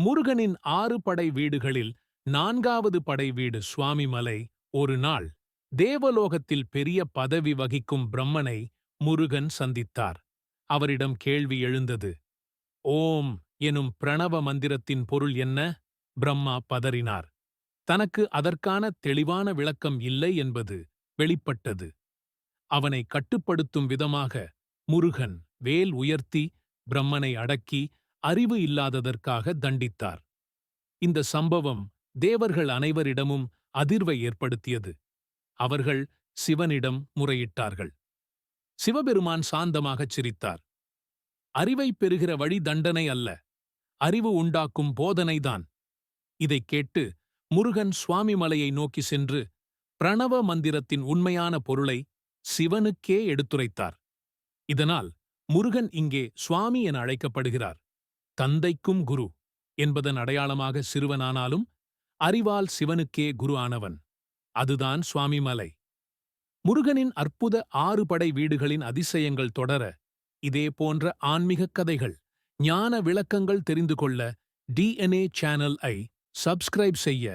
முருகனின் ஆறு படை வீடுகளில் நான்காவது படை வீடு சுவாமிமலை. ஒரு நாள் தேவலோகத்தில் பெரிய பதவி வகிக்கும் பிரம்மனை முருகன் சந்தித்தார். அவரிடம் கேள்வி எழுந்தது ஓம் எனும் பிரணவ மந்திரத்தின் பொருள் என்ன? பிரம்மா பதறினார். தனக்கு அதற்கான தெளிவான விளக்கம் இல்லை என்பது வெளிப்பட்டது. அவனை கட்டுப்படுத்தும் விதமாக முருகன் வேல் உயர்த்தி பிரம்மனை அடக்கி அறிவு இல்லாததற்காக தண்டித்தார். இந்த சம்பவம் தேவர்கள் அனைவரிடமும் அதிர்வை ஏற்படுத்தியது. அவர்கள் சிவனிடம் முறையிட்டார்கள். சிவபெருமான் சாந்தமாகச் சிரித்தார். அறிவை பெறுகிற வழி தண்டனை அல்ல. அறிவு உண்டாக்கும் போதனைதான் இதைக் கேட்டு முருகன் சுவாமிமலையை நோக்கி சென்று பிரணவ மந்திரத்தின் உண்மையான பொருளை சிவனுக்கே எடுத்துரைத்தார். இதனால் முருகன் இங்கே சுவாமி என அழைக்கப்படுகிறார். தந்தைக்கும் குரு என்பதன் அடையாளமாக சிறுவனானாலும் அறிவால் சிவனுக்கே குரு ஆனவன். அதுதான் சுவாமிமலை. முருகனின் அற்புத ஆறு படை வீடுகளின் அதிசயங்கள் தொடர இதே போன்ற ஆன்மீகக் கதைகள் ஞான விளக்கங்கள் தெரிந்து கொள்ள டிஎன்ஏ சேனல் ஐ சப்ஸ்கிரைப் செய்ய